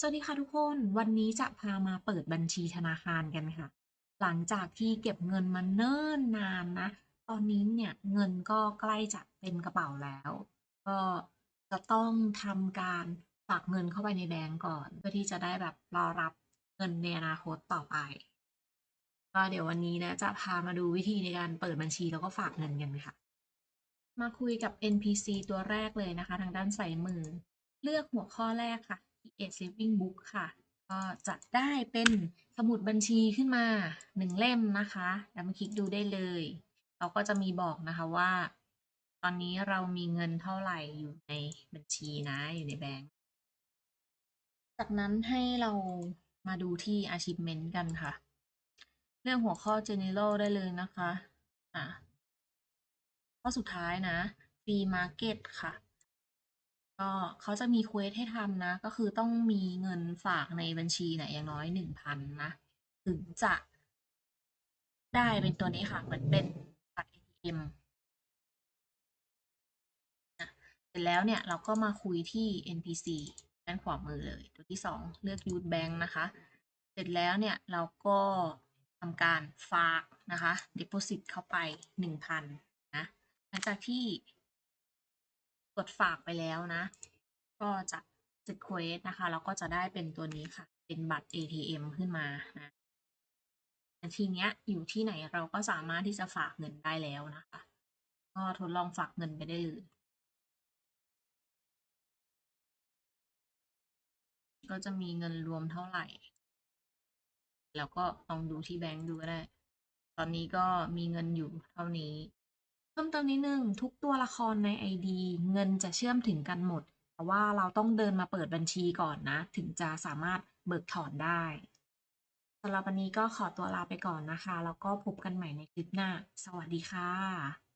สวัสดีค่ะทุกคน วันนี้จะพามาเปิดบัญชีธนาคารกันค่ะ หลังจากที่เก็บเงินมาเนิ่นนานนะ ตอนนี้เนี่ยเงินก็ใกล้จะเต็มกระเป๋าแล้ว ก็จะต้องทำการฝากเงินเข้าไปในแบงก์ก่อน เพื่อที่จะได้แบบรอรับเงินในอนาคตต่อไป ก็เดี๋ยววันนี้นะจะพามาดูวิธีในการเปิดบัญชีแล้วก็ฝากเงินกันค่ะ มาคุยกับ NPC ตัวแรกเลยนะคะ ทางด้านซ้ายมือ เลือกหัวข้อแรกค่ะ Create Saving Book ค่ะ ก็จะได้เป็นสมุดบัญชีขึ้นมาหนึ่งเล่มนะคะแล้วมาคลิกดูได้เลย เราก็จะมีบอกนะคะว่า ตอนนี้เรามีเงินเท่าไหร่อยู่ในบัญชีนะอยู่ในแบงก์จากนั้นให้เรามาดูที่ achievement กันค่ะ เรื่องหัวข้อ general ได้เลยนะคะ อะข้อสุดท้ายนะ free market ค่ะ ก็เขาจะมีเควสให้ทำนะ ก็คือต้องมีเงินฝากในบัญชีเนี่ยอย่างน้อยหนึ่งพันนะ ถึงจะได้เป็นตัวนี้ค่ะเหมือนเป็นบัตร ATM นะเสร็จแล้วเนี่ยเราก็มาคุยที่ NPC ด้านขวามือเลย ตัวที่สองเลือก u t h Bank นะคะ เสร็จแล้วเนี่ยเราก็ทำการฝากนะคะ Deposit เข้าไปหนึ่งพันนะหลังจากที่ กดฝากไปแล้วนะ ก็จะเสร็จเควสนะคะ แล้วก็จะได้เป็นตัวนี้ค่ะ เป็นบัตร ATM ขึ้นมานะทีเนี้ยอยู่ที่ไหนเราก็สามารถที่จะฝากเงินได้แล้วนะคะ ก็ทดลองฝากเงินไปได้เลยก็จะมีเงินรวมเท่าไหร่ แล้วก็ลองดูที่แบงก์ดูก็ได้ ตอนนี้ก็มีเงินอยู่เท่านี้ พิ่มเติมนิดนึงทุกตัวละครใน ID เงินจะเชื่อมถึงกันหมด แต่ว่าเราต้องเดินมาเปิดบัญชีก่อนนะ ถึงจะสามารถเบิกถอนได้สำหรับวันนี้ก็ขอตัวลาไปก่อนนะคะ แล้วก็พบกันใหม่ในคลิปหน้า สวัสดีค่ะ